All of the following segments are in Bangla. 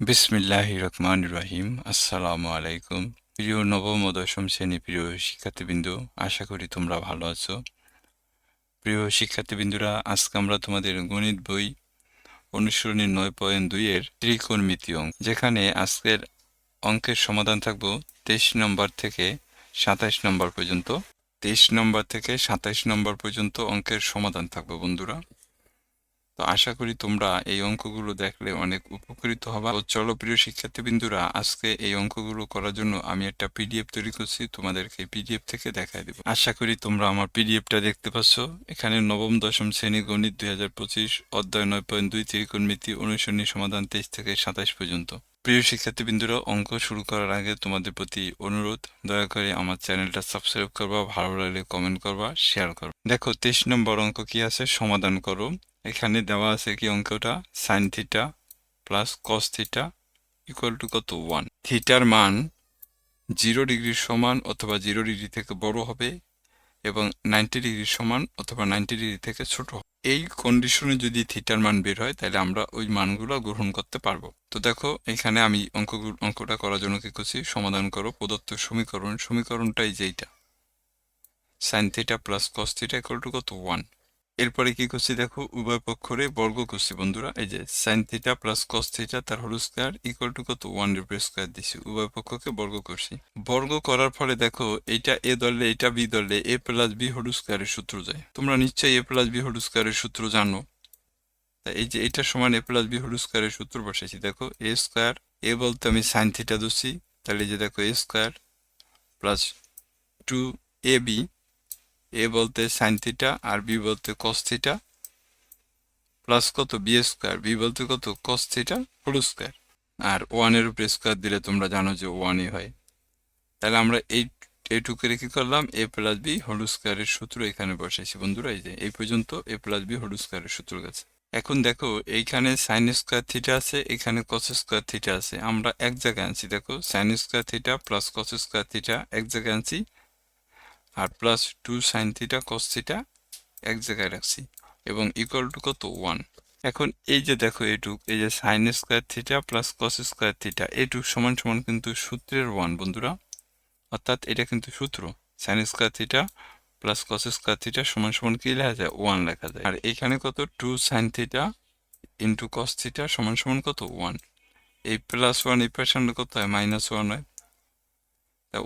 বিসমিল্লাহ রহমান রহিম। আসসালামু আলাইকুম। প্রিয় নবম ও দশম শ্রেণি প্রিয় শিক্ষার্থীবৃন্দ, আশা করি তোমরা ভালো আছো। প্রিয় শিক্ষার্থীবৃন্দুরা, আজকে আমরা তোমাদের গণিত বই অনুসরণী নয় পয়েন্ট দুইয়ের ত্রিকোণমিতি অঙ্ক, যেখানে আজকের অঙ্কের সমাধান থাকব তেইশ নম্বর থেকে সাতাইশ নম্বর পর্যন্ত। তেইশ নম্বর থেকে সাতাইশ নম্বর পর্যন্ত অঙ্কের সমাধান থাকবে বন্ধুরা। তো আশা করি তোমরা এই অঙ্কগুলো দেখলে অনেক উপকৃত হবা। তো চলো প্রিয় শিক্ষার্থীবৃন্দুরা, আজকে এই অঙ্কগুলো করার জন্য আমি একটা পিডিএফ তৈরি করছি, তোমাদেরকে পিডিএফ থেকে দেখাই দেবো। আশা করি তোমরা আমার পিডিএফটা দেখতে পাচ্ছ। এখানে নবম, দশম শ্রেণি গণিত দুই হাজার পঁচিশ, অধ্যায় নয় পয়েন্ট দুই ত্রিকোণমিতি অনুসরণী সমাধান তেইশ থেকে সাতাশ পর্যন্ত। প্রিয় শিক্ষার্থীবৃন্দুরা, অঙ্ক শুরু করার আগে তোমাদের প্রতি অনুরোধ, দয়া করে আমার চ্যানেলটা সাবস্ক্রাইব করবা, ভালো লাগলে কমেন্ট করবা, শেয়ার করো দেখো, তেইশ নম্বর অঙ্ক কি আছে? সমাধান করো। এখানে দেওয়া আছে কি অঙ্কটা? Sine theta plus cos theta equal to কত? ওয়ান থিটার মান জিরো ডিগ্রির সমান অথবা জিরো ডিগ্রি থেকে বড় হবে এবং নাইনটি ডিগ্রির সমান অথবা নাইনটি ডিগ্রি থেকে ছোট হবে। এই কন্ডিশনে যদি থিটার মান বের হয়, তাহলে আমরা ওই মানগুলো গ্রহণ করতে পারব। তো দেখো, এখানে আমি অঙ্ক অঙ্কটা করার জন্য কি করছি? সমাধান করো, প্রদত্ত সমীকরণ। সমীকরণটাই যেইটা। Sine theta plus cos theta equal to কত? ওয়ান এরপরে কি করছি দেখো, উভয় পক্ষরে বর্গ করছি বন্ধুরা। এই যে sine theta plus cos theta তার হোল স্কোয়ার ইকুয়াল টু কত? ওয়ান রিপ্রেস স্কোয়ার দিছি। উভয় পক্ষকে বর্গ করছি। বর্গ করার ফলে দেখো, এটা এ দলে, এটা বি দলে, এ প্লাস বি হোল স্কোয়ারের সূত্র যায়। তোমরা নিশ্চয়ই এ প্লাস বি হোল স্কোয়ারের সূত্র জানো। এই যে এটা সমান এ প্লাস বি হোল স্কোয়ারের সূত্র বসেছি দেখো, এ স্কোয়ার এ বলতে আমি সাইন থিটা ধরছি। তাহলে যে দেখো, A square plus two A B A বলতে সাইন থিটা আর বি বলতে কস প্লাস কত? বি স্কোয়ার বি বলতে কত? কস থিটা হোল স্কোয়ার আর ওয়ানের উপরে স্কোয়ার দিলে তোমরা জানো যে ওয়ানই হয়। তাহলে আমরা এই, এইটুকুরে কি করলাম? এ প্লাস বি হোল স্কোয়ারের সূত্র এখানে বসাইছি। বন্ধুরা, এই যে, এই পর্যন্ত এ প্লাস বি হোল স্কোয়ারের সূত্র গেছে। এখন দেখো, এইখানে সাইন স্কোয়ার থিটা আছে, এখানে কস স্কোয়ার থিটা আছে। আমরা এক জায়গায় আনছি, দেখো sine square theta plus cos square theta এক জায়গায় আনছি। আর plus two sine theta cos theta এক জায়গায় রাখছি এবং ইকুয়াল টু কত? ওয়ান এখন এই যে দেখো এটুক এই যে sine square theta plus cos square theta এটুক সমান সমান কিন্তু সূত্রের ওয়ান বন্ধুরা। অর্থাৎ এটা কিন্তু সূত্র। Sine square theta plus cos square theta সমান সমান কি লেখা যায়? ওয়ান লেখা যায়। আর এখানে কত? Two sine theta into cos theta সমান সমান কত? ওয়ান এই প্লাস ওয়ান এই পার্সেন্ট কত হয়? মাইনাস ওয়ান হয়।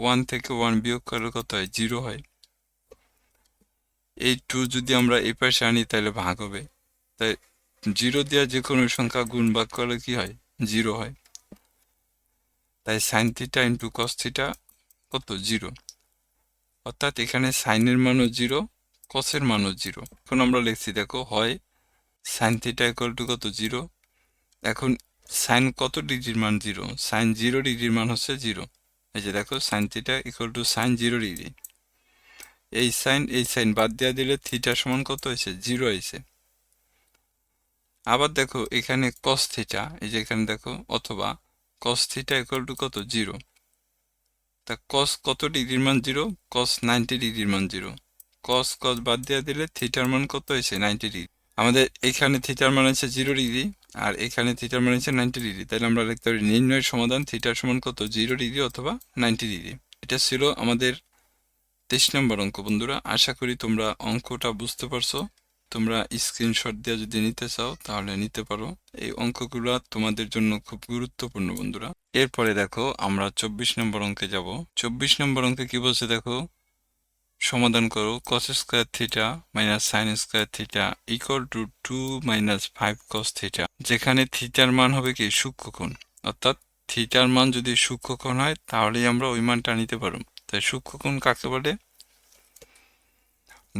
ওয়ান থেকে ওয়ান বিয়োগ করলে কত হয়? জিরো হয়। এই টু যদি আমরা এই পাশে আনি, তাহলে ভাগ হবে। তাই জিরো দেওয়া যে কোনো সংখ্যা গুণ ভাগ করলে কি হয়? জিরো হয়। তাই sine theta into cos theta কত? জিরো অর্থাৎ এখানে সাইনের মানও জিরো কসের মানও জিরো এখন আমরা লিখছি, দেখো, হয় সাইন থিটা ইকুয়াল টু কত? জিরো এখন সাইন কত ডিগ্রির মান জিরো সাইন জিরো ডিগ্রির মান হচ্ছে জিরো এই যে দেখো sine theta equal to sine zero degree এই সাইন এই সাইন বাদ দেওয়া দিলে থিটা সমান কত হয়েছে? জিরো হয়েছে। আবার দেখো, এখানে কস থিটা এই যে এখানে দেখো, অথবা কস থিটা ইকুয়াল টু কত? জিরো তা কস কত ডিগ্রির মান জিরো কস নাইনটি ডিগ্রির মান জিরো কস কস বাদ দেওয়া দিলে থিটার মান কত হয়েছে? নাইনটি ডিগ্রি আমাদের এখানে থিটার মান আছে জিরো ডিগ্রি আর এখানে থিটার মান আছে নাইনটি ডিগ্রি তাহলে আমরা লিখতে পারি নির্ণয়ের সমাধান থিটার সমান কত? জিরো ডিগ্রি অথবা নাইনটি ডিগ্রি এটা ছিল আমাদের তেইশ নম্বর অঙ্ক বন্ধুরা। আশা করি তোমরা অঙ্কটা বুঝতে পারছ। তোমরা স্ক্রিনশট দিয়ে যদি নিতে চাও, তাহলে নিতে পারো। এই অঙ্কগুলো তোমাদের জন্য খুব গুরুত্বপূর্ণ বন্ধুরা। এরপরে দেখো আমরা চব্বিশ নম্বর অঙ্কে যাব। চব্বিশ নম্বর অঙ্কে কি বলছে দেখো? সমাধান করো। Cos square theta minus sine square theta equal to two minus five cos theta যেখানে থিটার মান হবে কি? সূক্ষ্মকোণ অর্থাৎ থিটার মান যদি সূক্ষ্মকোণ হয়, তাহলেই আমরা ওই মানটা নিতে পারব। তাই সূক্ষ্মকোণ কাকে বলে?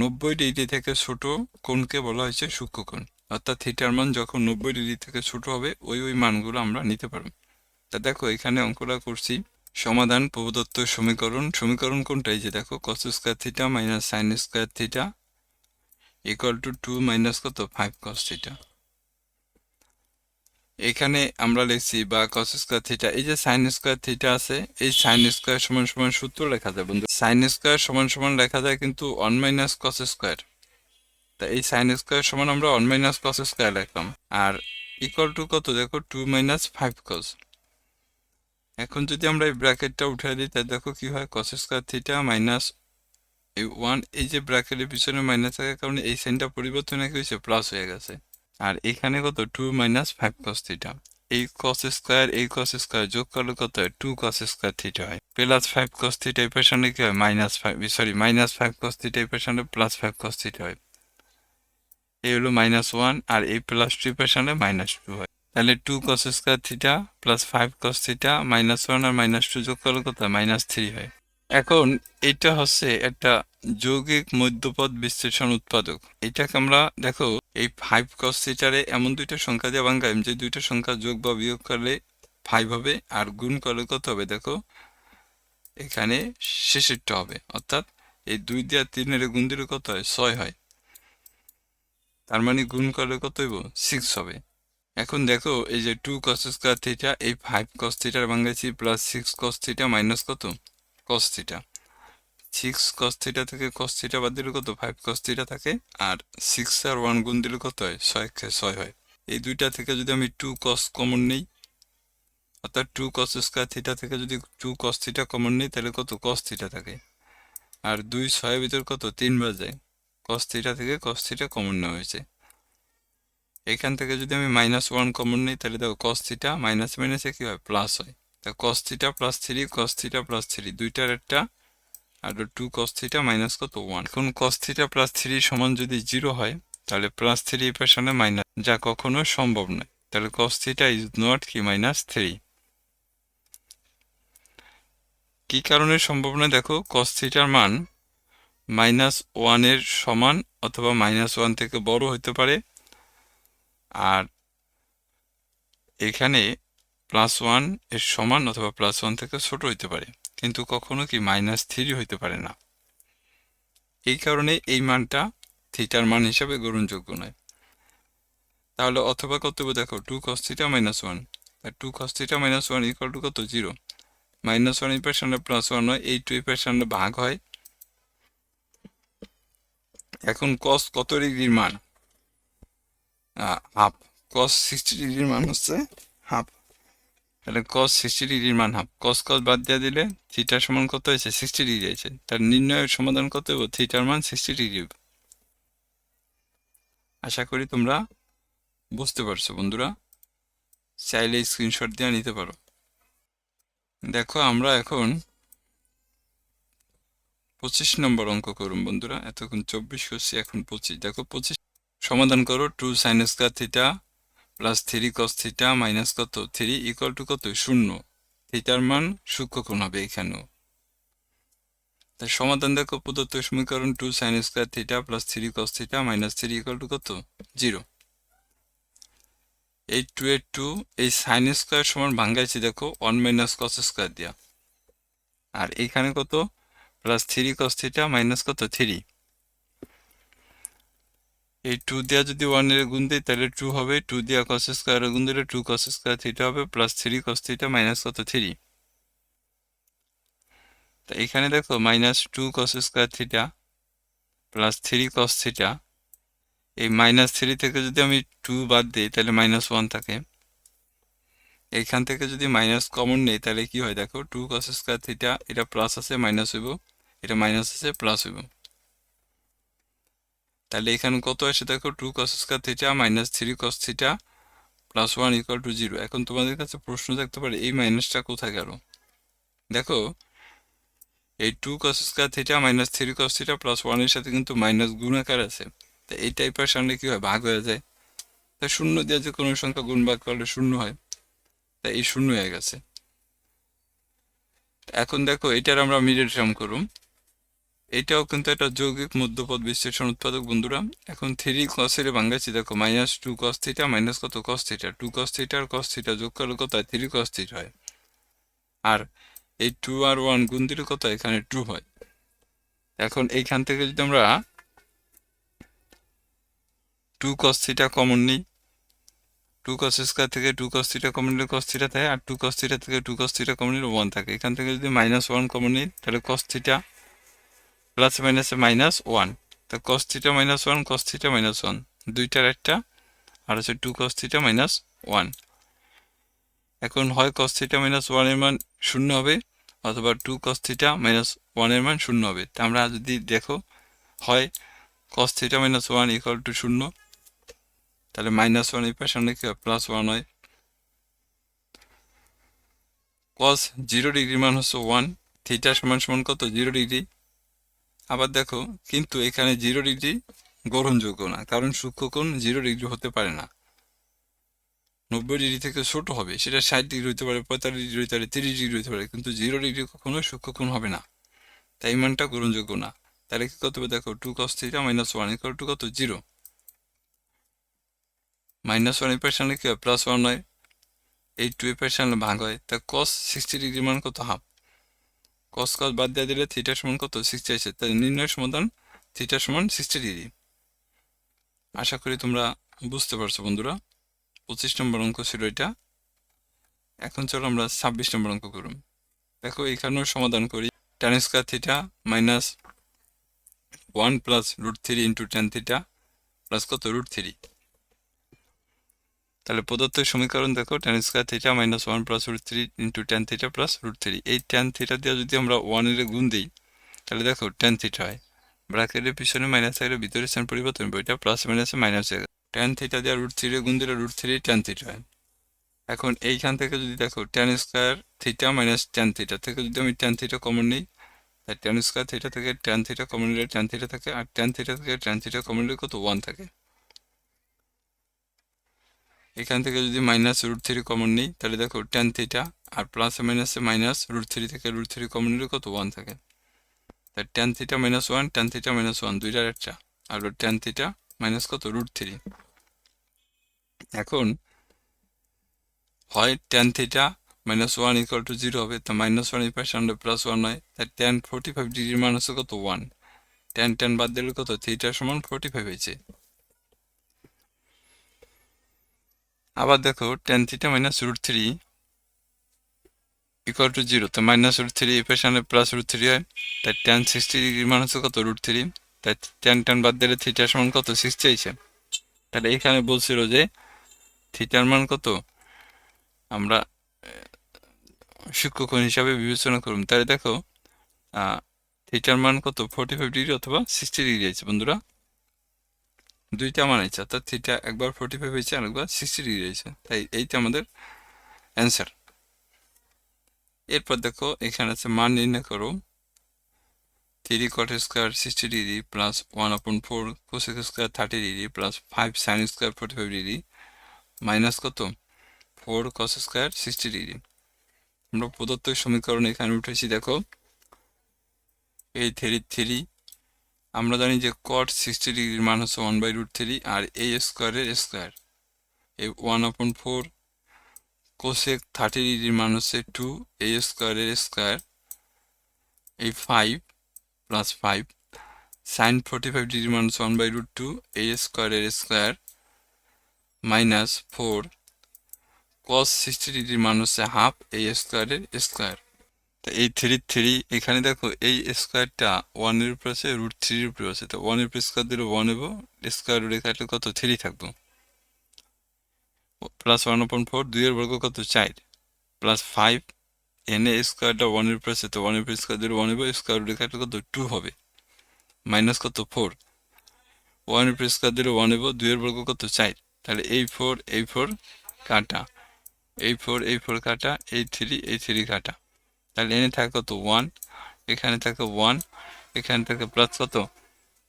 নব্বই ডিগ্রি থেকে ছোট কোণকে বলা হয়েছে সূক্ষ্মকোণ অর্থাৎ থিটার মান যখন নব্বই ডিগ্রি থেকে ছোট হবে, ওই ওই মানগুলো আমরা নিতে পারব। তা দেখো, এখানে অঙ্কটা করছি। সমাধান প্রদত্ত সমীকরণ। সমীকরণ কোনটা এই যে দেখো cos square theta minus sine square theta equal to two minus কত? ফাইভ কস থিটা এখানে আমরা লিখছি বা কস স্কোয়ার থিটা এই যে সাইন স্কোয়ার থিটা আছে, এই সাইন স্কোয়ার সমান সমান সূত্র লেখা যায় বন্ধু। সাইন স্কোয়ার সমান সমান লেখা যায় কিন্তু ওয়ান মাইনাস কস স্কোয়ার তা এই সাইন স্কোয়ার সমান আমরা ওয়ান মাইনাস কস স্কোয়ার লিখলাম। আর ইকুয়াল টু কত? দেখো টু মাইনাস ফাইভ কস এখন যদি আমরা এই ব্র্যাকেটটা উঠাই দিই, তাহলে দেখো কি হয় কস স্কোয়ার থিটা মাইনাস এই ওয়ান এই যে ব্র্যাকেটের পিছনে মাইনাস থাকার কারণে এই সাইনটা পরিবর্তন হয়ে গেছে প্লাস হয়ে গেছে। আর এখানে কত? Two minus five cos theta এই কস স্কোয়ার এই কস স্কোয়ার যোগ করলে কত হয়? টু কস স্কোয়ার থিটা হয়। প্লাস ফাইভ কস থিটা এই পেছনে কি হয়? Minus five sorry minus five cos theta এই পেছনে প্লাস ফাইভ কস থিটা হয়। এই হলো মাইনাস ওয়ান আর এই প্লাস টু পেছনে মাইনাস টু হয়। তাহলে two cos square theta plus five cos theta minus one আর মাইনাস টু যোগ করলে কত? মাইনাস থ্রি হয়। এখন এটা হচ্ছে একটা যৌগিক মধ্যপদ বিশ্লেষণ উৎপাদক। এটাকে আমরা দেখো, এই ফাইভ কস থিটারে এমন দুইটা সংখ্যা দিয়ে ভাঙ্গাইম যে দুইটা সংখ্যা যোগ বা বিয়োগ করলে ফাইভ হবে আর গুণ করলে কত হবে দেখো? এখানে শেষেরটা হবে। অর্থাৎ এই দুই দিয়ে তিনের গুণ দিলে কত হয়? ছয় হয়। তার মানে গুণ করলে কত হইব? সিক্স হবে। এখন দেখো, এই যে টু কস স্কোয়ার থিটা এই ফাইভ কস থিটার ভাঙ্গাইছি plus six cos theta minus কত? Cos theta six cos theta থেকে কস থিটা বাদ দিলে কত? ফাইভ কস থিটা থাকে, আর সিক্স আর ওয়ান গুণ দিলে কত হয়? ছয় ছয় হয়। এই দুইটা থেকে যদি আমি টু কস কমন নেই, অর্থাৎ টু কস স্কোয়ার থিটা থেকে যদি টু কস থিটা কমন নেই, তাহলে কত? কস থিটা থাকে। আর দুই ছয়ের ভিতর কত? তিনবার যায় কস থিটা থেকে কস থিটা কমন নেওয়া হয়েছে। এখান থেকে যদি আমি মাইনাস ওয়ান কমন নিই, তাহলে দেখো কস থিটা মাইনাস মাইনাসে কী হয় প্লাস হয়? তা cos theta plus three cos theta plus three দুইটার একটা, আর টু কস থিটা মাইনাস কত? ওয়ান এখন কস থিটা প্লাস থ্রি সমান যদি জিরো হয়, তাহলে প্লাস থ্রি পেছনে মাইনাস যা কখনো সম্ভব নয়। তাহলে কস থিটা ইজ নট কি মাইনাস থ্রি কি কারণে সম্ভব নয়? দেখো কস থিটার মান মাইনাস ওয়ানের সমান অথবা মাইনাস ওয়ান থেকে বড় হতে পারে। আর এখানে প্লাস ওয়ানের সমান অথবা প্লাস ওয়ান থেকে ছোট হইতে পারে। কিন্তু কখনো কি মাইনাস থ্রি হইতে পারে না। এই কারণে এই মানটা থিটার মান হিসাবে গ্রহণযোগ্য নয়। তাহলে অথবা হবে দেখো two cos theta minus one two cos theta minus one equal to কত? জিরো মাইনাস ওয়ান এই সামনে প্লাস ওয়ান হয়, এই টু এই ভাগ হয়। এখন কস কত ডিগ্রির মান? হাফ। কস সিক্সটি ডিগ্রির মান হচ্ছে হাফ। তাহলে কস সিক্সটি ডিগ্রির মান হাফ। কস কস বাদ দিয়ে দিলে থিটার সমান কত হয়েছে? সিক্সটি ডিগ্রি হয়েছে। তার নির্ণয়ের সমাধান কত হবে থিটার মান সিক্সটি ডিগ্রি আশা করি তোমরা বুঝতে পারছ বন্ধুরা। চাইলে স্ক্রিনশট দিয়ে নিতে পারো। দেখো আমরা এখন পঁচিশ নম্বর অঙ্ক করুন বন্ধুরা। এতক্ষণ চব্বিশ করছি, এখন পঁচিশ। দেখো পঁচিশ সমাধান করো। Two sine square theta plus three cos theta minus কত? থ্রি ইকুয়াল টু কত? শূন্য। থিটার মান সূক্ষ্ম কোণ হবে এখানেও। তাই সমাধান দেখো প্রদত্ত সমীকরণ two sine square theta plus three cos theta minus three equal to কত? জিরো এই টু এর টু এই সাইন স্কোয়ার সমান ভাঙ্গাইছি দেখো ওয়ান মাইনাস কস স্কোয়ার দিয়া। আর এখানে কত? Plus three cos theta minus কত? থ্রি এই টু দেওয়া যদি ওয়ানের গুণ দিই, তাহলে টু হবে। টু দেওয়া কস স্কোয়ার গুণ দিলে টু কস স্কোয়ার থিটা হবে plus three cos theta minus কত? থ্রি তা এখানে দেখো minus two cos square theta plus three cos theta এই মাইনাস থ্রি থেকে যদি আমি টু বাদ দিই, তাহলে মাইনাস ওয়ান থাকে। এইখান থেকে যদি মাইনাস কমন নেই, তাহলে কি হয় দেখো? টু কস স্কোয়ার থিটা এটা প্লাস আছে মাইনাস হইব। এটা মাইনাস আছে প্লাস হইব। তাহলে এখানে কত আসে দেখো two cos square theta minus three cos theta plus one equal to zero এখন তোমাদের কাছে প্রশ্ন থাকতে পারে, এই মাইনাসটা কোথায় গেল? দেখো, এই two cos square theta minus three cos theta plus ওয়ানের সাথে কিন্তু মাইনাস গুণাকার আছে। তা এই টাইপের সামনে কি হয়? ভাগ হয়ে যায়। তা শূন্য দিয়ে যে কোনো সংখ্যা গুণ ভাগ করলে শূন্য হয়। তা এই শূন্য হয়ে গেছে। এখন দেখো, এটার আমরা মিডিল টার্ম করুম এটাও কিন্তু একটা যৌগিক মধ্যপদ বিশ্লেষণ উৎপাদক বন্ধুরা এখন থ্রি কসের ভাঙ্গাচ্ছি দেখো minus two cos theta minus কত cos theta two cos theta আর কস থিটা যোগ করলে কত হয় থ্রি কস থিটা হয় আর এই টু আর ওয়ান গুণ দিলে কত এখানে টু হয় এখন এইখান থেকে যদি আমরা টু কস থিটা কমন নিই টু কস স্কোয়ার থেকে টু কস থিটা কমন নিলে কস থিটা থাকে আর টু কস থিটা থেকে টু কস থিটা কমন নিলে ওয়ান থাকে এখান থেকে যদি মাইনাস ওয়ান কমন নিই তাহলে কস থিটা প্লাস মাইনাসে মাইনাস ওয়ান। তো cos theta minus one cos theta minus one. দুইটার একটা, আর হচ্ছে two cos theta minus one. এখন হয় কস থিটা মাইনাস ওয়ানের মান শূন্য হবে, অথবা টু কস থিটা মাইনাস ওয়ানের মান শূন্য হবে। তা আমরা যদি দেখো, হয় cos theta minus one equal to শূন্য, তাহলে মাইনাস ওয়ান এই পাশে অনেক প্লাস ওয়ান হয়। কস জিরো ডিগ্রির মান হচ্ছে ওয়ান থিটা সমান সমান কত? জিরো ডিগ্রি আবার দেখো, কিন্তু এখানে জিরো ডিগ্রি গ্রহণযোগ্য না, কারণ সূক্ষ্মকোণ জিরো ডিগ্রি হতে পারে না। নব্বই ডিগ্রি থেকে ছোট হবে, সেটা ষাট ডিগ্রি হতে পারে, পঁয়তাল্লিশ ডিগ্রি হতে পারে, তিরিশ ডিগ্রি হতে পারে, কিন্তু জিরো ডিগ্রি কখনো সূক্ষ্মকোণ হবে না। তাই মানটা গ্রহণযোগ্য না। তাহলে কি হবে? দেখো two cos theta minus one equal to কত? জিরো মাইনাস ওয়ানের পার্সেন্টে কি হয়? প্লাস ওয়ান হয়। এই টু এর পার্সেন্টে ভাগ হয়। তা কস সিক্সটি ডিগ্রি মান কত? হাফ কস কস বাদ দিয়ে দিলে থিটার সমান কত? সিক্সটি আছে। তাই নির্ণয় সমাধান থিটার সমান সিক্সটি ডিগ্রি আশা করি তোমরা বুঝতে পারছ বন্ধুরা। পঁচিশ নম্বর অঙ্ক ছিল এটা। এখন চলো আমরা ছাব্বিশ নম্বর অঙ্ক করুন। দেখো, এখানেও সমাধান করি। Tan square theta minus one plus root three into tan theta plus কত? রুট থ্রি তাহলে প্রদত্ত সমীকরণ দেখো tan square theta minus one plus root three into tan theta plus root three এই টেন থিটা দিয়ে যদি আমরা ওয়ানের গুণ দিই তাহলে দেখো টেন থিটা হয় ব্র্যাকেটের পিছনে মাইনাস থাকলে ভিতরে স্থান পরিবর্তন হবে এটা প্লাস মাইনাসে মাইনাস হয়ে গেল টেন থিটা দিয়ে রুট থ্রি গুণ দিলে রুট থ্রি টেন থিটা হয় এখন এইখান থেকে যদি দেখো tan square theta minus tan theta থেকে যদি আমি টেন থিটা কমন নিই তাই টেন স্কোয়ার থিটা থেকে টেন থিটা কমন নিলে টেন থিটা থাকে আর টেন থিটা থেকে টেন থিটা কমন নিলে কত ওয়ান থাকে এখান থেকে যদি মাইনাস রুট থ্রি কমন নিই, তাহলে দেখো টেন থিটা আর প্লাস মাইনাসে মাইনাস রুট থ্রি থেকে রুট থ্রি কমন নিলে কত? ওয়ান থাকে। তাই tan theta minus one tan theta minus one দুইটার একটা। আর টেন থিটা মাইনাস কত? রুট থ্রি এখন হয় tan theta minus one equal to zero হবে, তো মাইনাস ওয়ান এই পাশে প্লাস ওয়ান হয় তাই টেন ফোর্টি ফাইভ ডিগ্রির মান কত? ওয়ান টেন টেন বাদ দিলে কত? থিটার সমান ফোর্টি ফাইভ হয়েছে। আবার দেখো tan theta minus root three equal to zero তো মাইনাস রুট থ্রি পাশে প্লাস রুট থ্রি হয়, তাই টেন সিক্সটি ডিগ্রি মান হচ্ছে কত? রুট থ্রি তাই টেন টেন বাদ দিলে থিটার সমান কত? সিক্সটি হয়েছে। তাহলে এখানে বলছিল যে থিটার মান কত? আমরা সূক্ষ্মকোণ হিসাবে বিবেচনা করুন। তাহলে দেখো থিটার মান কত? ফোর্টি ফাইভ ডিগ্রি অথবা সিক্সটি ডিগ্রি আছে বন্ধুরা। দুইটা মান আছে অর্থাৎ থিটা একবার ফোর্টি ফাইভ হয়েছে আর একবার সিক্সটি ডিগ্রি হয়েছে। তাই এইটা আমাদের অ্যান্সার এরপর দেখো, এখানে আছে মান নির্ণয় করো। Three cot square sixty degree plus one upon four cosec square thirty degree plus five sine square forty five degree minus কত? Four cos square sixty degree আমরা প্রদত্ত সমীকরণ এখানে উঠেছি, দেখো। এই থ্রি থ্রি আমরা জানি যে কট সিক্সটি ডিগ্রির মান হচ্ছে ওয়ান বাই রুট থ্রি আর এই স্কোয়ারের স্কোয়ার এই one upon four cosec thirty ডিগ্রির মান হচ্ছে টু এই স্কোয়ারের স্কোয়ার এই five plus five sine forty five ডিগ্রির মান হচ্ছে ওয়ান বাই রুট টু এই স্কোয়ারের square minus four cos sixty ডিগ্রির মান হচ্ছে হাফ এই স্কোয়ারের স্কোয়ার তো এই থ্রি থ্রি, এখানে দেখো এই স্কোয়ারটা ওয়ানের উপরে আছে রুট থ্রির উপরে আছে। তো ওয়ানের উপরে স্কোয়ার দিলে ওয়ান হব স্কোয়ার রুটে কাটলে কত? থ্রি থাকব। প্লাস ওয়ান আপন ফোর দুইয়ের বর্গ কত? চার। প্লাস ফাইভ এনে স্কোয়ারটা ওয়ানের উপরে আছে, তো ওয়ানের উপরে স্কোয়ার দিলে ওয়ান হব স্কোয়ার রুটে কাটলে কত? টু হবে। মাইনাস কত? ফোর ওয়ানের উপরে স্কোয়ার দিলে ওয়ান হব দুইয়ের বর্গ কত? চার। তাহলে এই ফোর এই ফোর কাটা। এই ফোর এই ফোর কাটা, এই থ্রি এই থ্রি কাটা। তাহলে এনে থাকে কত ওয়ান এখানে থাকে ওয়ান এখানে থাকে প্লাস কত?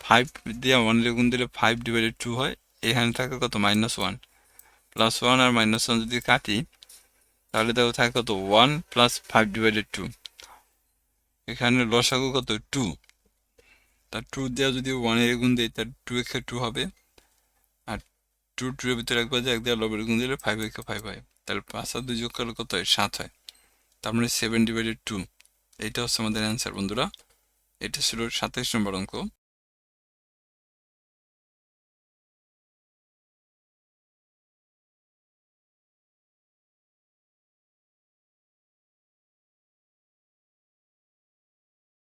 ফাইভ দিয়ে ওয়ান গুণ দিলে ফাইভ ডিভাইডেড টু হয়, এখানে থাকে কত? মাইনাস ওয়ান প্লাস ওয়ান আর মাইনাস ওয়ান যদি কাটি, তাহলে দেখো থাকে কত one plus five divided two এখানে লসাগু কত? টু তার টু দেওয়া যদি ওয়ানের গুণ দেয় তার টু একে টু হবে। আর টু টু এর ভিতরে একবার যে এক দেওয়া লবের গুণ দিলে ফাইভ একে ফাইভ হয়। তাহলে পাঁচ আর দুই যোগ করলে কত হয়? সাত হয়। তার মানে সেভেন ডিভাইডেড টু এইটা হচ্ছে আমাদের অ্যান্সার বন্ধুরা। এটা ছিল সাতাইশ নম্বর অঙ্ক।